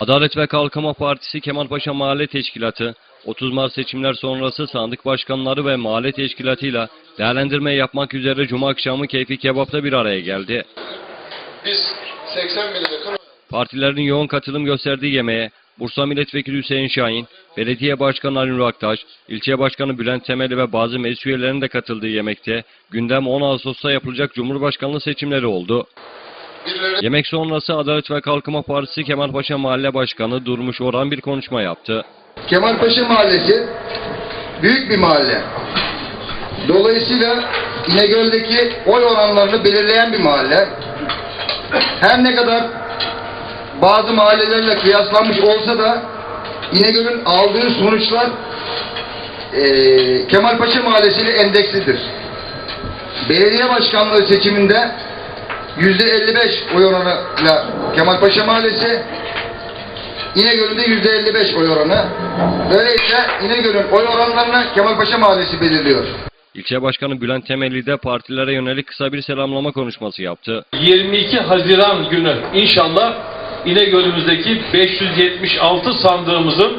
Adalet ve Kalkınma Partisi Kemalpaşa Mahalle Teşkilatı 30 Mart seçimler sonrası sandık başkanları ve mahalle teşkilatıyla değerlendirme yapmak üzere Cuma akşamı Keyfi Kebap'ta bir araya geldi. biz 80 bine yakın Partilerin yoğun katılım gösterdiği yemeğe Bursa Milletvekili Hüseyin Şahin, Belediye Başkanı Ali Nur Aktaş, İlçe Başkanı Bülent Temeli ve bazı meclis üyelerinin de katıldığı yemekte gündem 10 Ağustos'ta yapılacak Cumhurbaşkanlığı seçimleri oldu. Birileri Yemek sonrası Adalet ve Kalkınma Partisi Kemalpaşa Mahalle Başkanı Durmuş Orhan bir konuşma yaptı. Kemalpaşa Mahallesi büyük bir mahalle. Dolayısıyla İnegöl'deki oy oranlarını belirleyen bir mahalle. Her ne kadar bazı mahallelerle kıyaslanmış olsa da İnegöl'ün aldığı sonuçlar eee Kemalpaşa Mahallesi ile endekslidir. Belediye başkanlığı seçiminde yüzde 55 oy oranıyla Kemalpaşa Mahallesi, İnegöl'ün de yüzde 55 oy oranı. Böylelikle İnegöl'ün oy oranlarını Kemalpaşa Mahallesi belirliyor. İlçe Başkanı Bülent Temeli de partilere yönelik kısa bir selamlama konuşması yaptı. 22 Haziran günü inşallah İnegöl'ümüzdeki 576 sandığımızın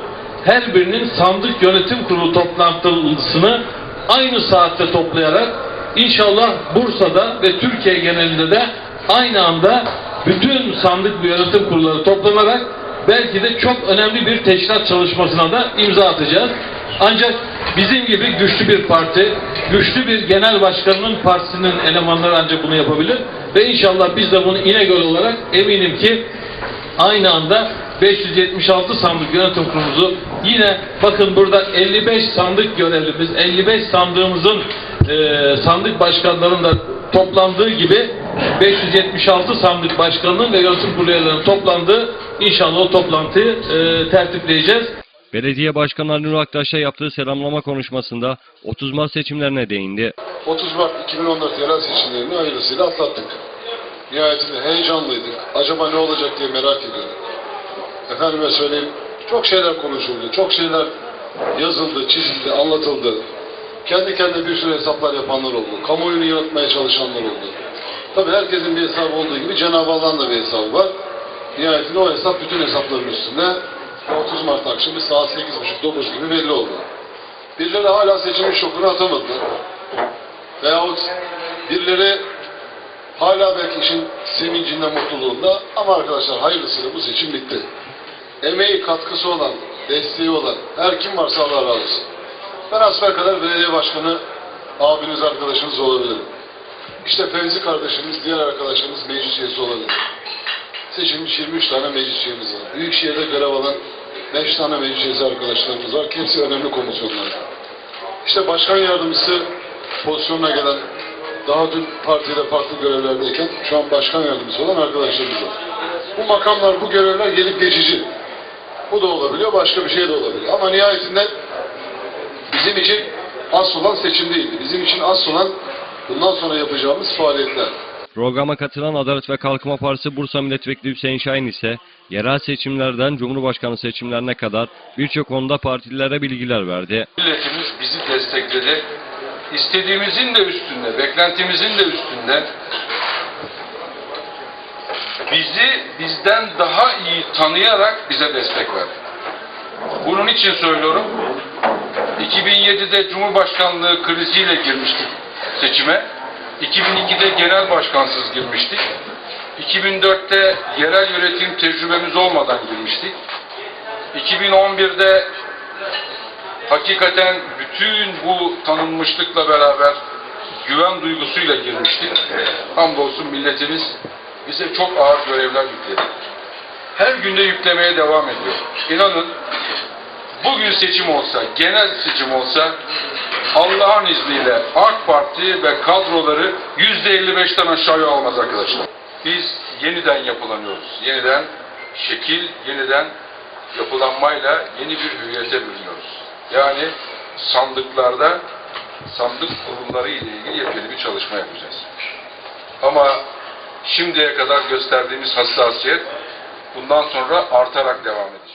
her birinin sandık yönetim kurulu toplantısını aynı saatte toplayarak inşallah Bursa'da ve Türkiye genelinde de aynı anda bütün sandık yönetim kurulları toplanarak belki de çok önemli bir teşkilat çalışmasına da imza atacağız. Ancak bizim gibi güçlü bir parti, güçlü bir genel başkanının partisinin elemanları ancak bunu yapabilir. Ve inşallah biz de bunu İnegöl olarak eminim ki aynı anda 576 sandık yönetim kurulumuzu yine bakın burada 55 sandık görevlimiz, 55 sandığımızın e, sandık başkanlarının da toplandığı gibi 576 sandık başkanının ve yönetim kurulu üyelerinin toplandığı inşallah o toplantıyı e, tertipleyeceğiz. Belediye Başkanı Ali Nur Aktaş'a yaptığı selamlama konuşmasında 30 Mart seçimlerine değindi. 30 Mart 2014 yerel seçimlerini hayırlısıyla atlattık. Nihayetinde heyecanlıydık. Acaba ne olacak diye merak ediyorduk. Efendime söyleyeyim çok şeyler konuşuldu. Çok şeyler yazıldı, çizildi, anlatıldı. Kendi kendine bir sürü hesaplar yapanlar oldu. Kamuoyunu yaratmaya çalışanlar oldu. Tabii herkesin bir hesabı olduğu gibi Cenab-ı Allah'ın da bir hesabı var. Nihayetinde o hesap bütün hesapların üstünde 30 Mart akşamı saat 8.30-9 gibi belli oldu. Birileri hala seçimin şokunu atamadılar. Veyahut birileri hala belki işin sevincinde, mutluluğunda ama arkadaşlar hayırlısıyla bu seçim bitti. Emeği, katkısı olan, desteği olan her kim varsa Allah razı olsun. Ben asbel belediye başkanı abiniz, arkadaşınız olabilirim. İşte Fevzi kardeşimiz, diğer arkadaşımız meclis üyesi olabilir. Seçilmiş 23 tane meclis üyemiz var. Büyükşehir'de görev alan 5 tane meclis üyesi arkadaşlarımız var. ki Hepsi önemli komisyonlar. İşte başkan yardımcısı pozisyonuna gelen daha dün partide farklı görevlerdeyken şu an başkan yardımcısı olan arkadaşlarımız var. Bu makamlar, bu görevler gelip geçici. Bu da olabiliyor, başka bir şey de olabiliyor. Ama nihayetinde bizim için asıl olan seçim değildi. Bizim için asıl olan bundan sonra yapacağımız faaliyetler. Programa katılan Adalet ve Kalkınma Partisi Bursa Milletvekili Hüseyin Şahin ise yerel seçimlerden Cumhurbaşkanı seçimlerine kadar birçok konuda partilere bilgiler verdi. Milletimiz bizi destekledi. İstediğimizin de üstünde, beklentimizin de üstünde bizi bizden daha iyi tanıyarak bize destek verdi. Bunun için söylüyorum. 2007'de Cumhurbaşkanlığı kriziyle girmiştik seçime. 2002'de genel başkansız girmiştik. 2004'te yerel yönetim tecrübemiz olmadan girmiştik. 2011'de hakikaten bütün bu tanınmışlıkla beraber güven duygusuyla girmiştik. Hamdolsun milletimiz bize çok ağır görevler yükledi. Her günde yüklemeye devam ediyor. İnanın bugün seçim olsa, genel seçim olsa Allah'ın izniyle AK Parti ve kadroları %55'ten aşağıya almaz arkadaşlar. Biz yeniden yapılanıyoruz. Yeniden şekil, yeniden yapılanmayla yeni bir hüviyete bürünüyoruz. Yani sandıklarda sandık kurulları ile ilgili yepyeni bir çalışma yapacağız. Ama şimdiye kadar gösterdiğimiz hassasiyet bundan sonra artarak devam edecek.